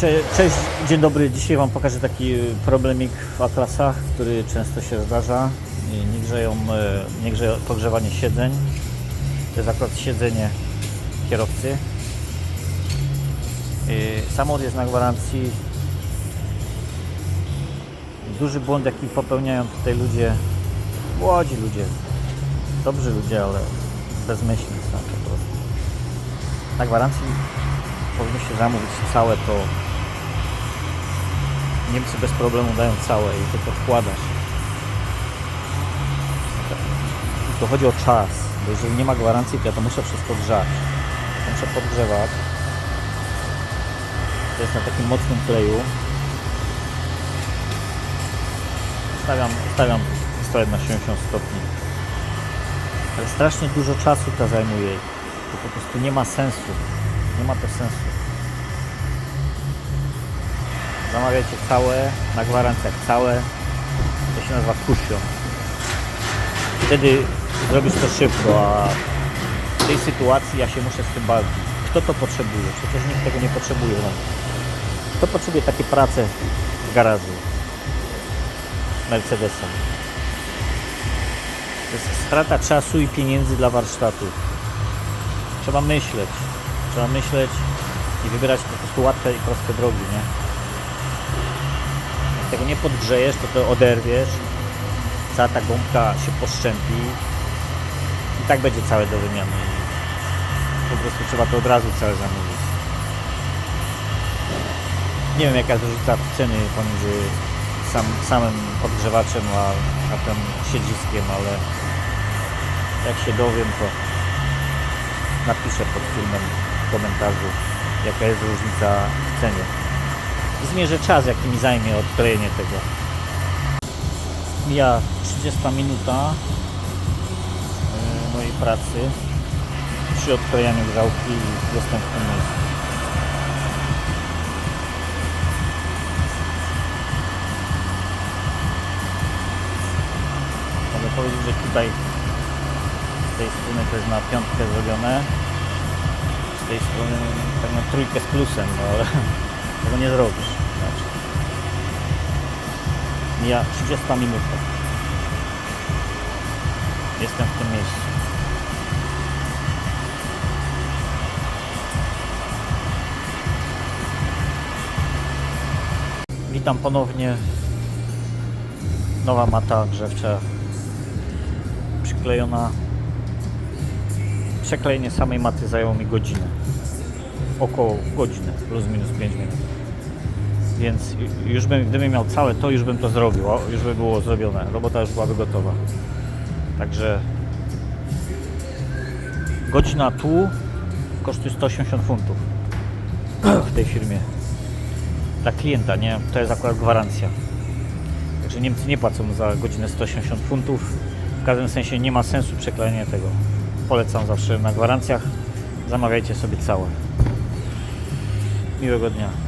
Cze- Cześć, dzień dobry. Dzisiaj Wam pokażę taki problemik w A-klasach, który często się zdarza. Nie grzeją, e, nie grzeje pogrzewanie siedzeń. To jest akurat siedzenie kierowcy. I Samochód jest na gwarancji. Duży błąd, jaki popełniają tutaj ludzie, młodzi ludzie, dobrzy ludzie, ale bezmyślni są po prostu. Na gwarancji powinno się zamówić całe to. Niemcy bez problemu dają całe i tylko wkładasz. To chodzi o czas, bo jeżeli nie ma gwarancji, to ja to muszę wszystko grzać. Muszę podgrzewać. To jest na takim mocnym kleju. Stawiam, stawiam pistolet na 70 stopni. Ale strasznie dużo czasu to zajmuje. To po prostu nie ma sensu. Nie ma to sensu. Zamawiajcie całe, na gwarancjach całe. To się nazywa kusio. Wtedy zrobisz to szybko, a w tej sytuacji ja się muszę z tym bawić. Kto to potrzebuje? Przecież nikt tego nie potrzebuje. No. Kto potrzebuje takie prace w garażu Mercedesa? To jest strata czasu i pieniędzy dla warsztatu. Trzeba myśleć. Trzeba myśleć i wybierać po prostu łatwe i proste drogi, nie? Jak tego nie podgrzejesz, to to oderwiesz, cała ta gąbka się poszczępi i tak będzie całe do wymiany. Po prostu trzeba to od razu całe zamówić. Nie wiem jaka jest różnica ceny pomiędzy sam, samym podgrzewaczem a, a tym siedziskiem, ale jak się dowiem to napiszę pod filmem komentarzu jaka jest różnica w cenie. Zmierzę czas jaki mi zajmie odklejenie tego. Mija 30 minuta yy, mojej pracy przy odklejaniu grzałki i jestem w tym miejscu. Mogę powiedzieć, że tutaj z tej strony to jest na piątkę zrobione. Tej strony tak na trójkę z plusem, no ale tego nie zrobisz. Znaczy. Mija 30 minuta. Jestem w tym miejscu. Witam ponownie. Nowa mata grzewcza przyklejona. Przeklejenie samej maty zajęło mi godzinę. Około godziny, plus minus 5 minut. Więc ju- już bym, gdybym miał całe to, już bym to zrobił, już by było zrobione. Robota już byłaby gotowa. Także godzina tu kosztuje 180 funtów w tej firmie. Dla klienta, nie? To jest akurat gwarancja. Także Niemcy nie płacą za godzinę 180 funtów. W każdym sensie nie ma sensu przeklejenia tego. Polecam zawsze na gwarancjach. Zamawiajcie sobie całe. Miłego dnia.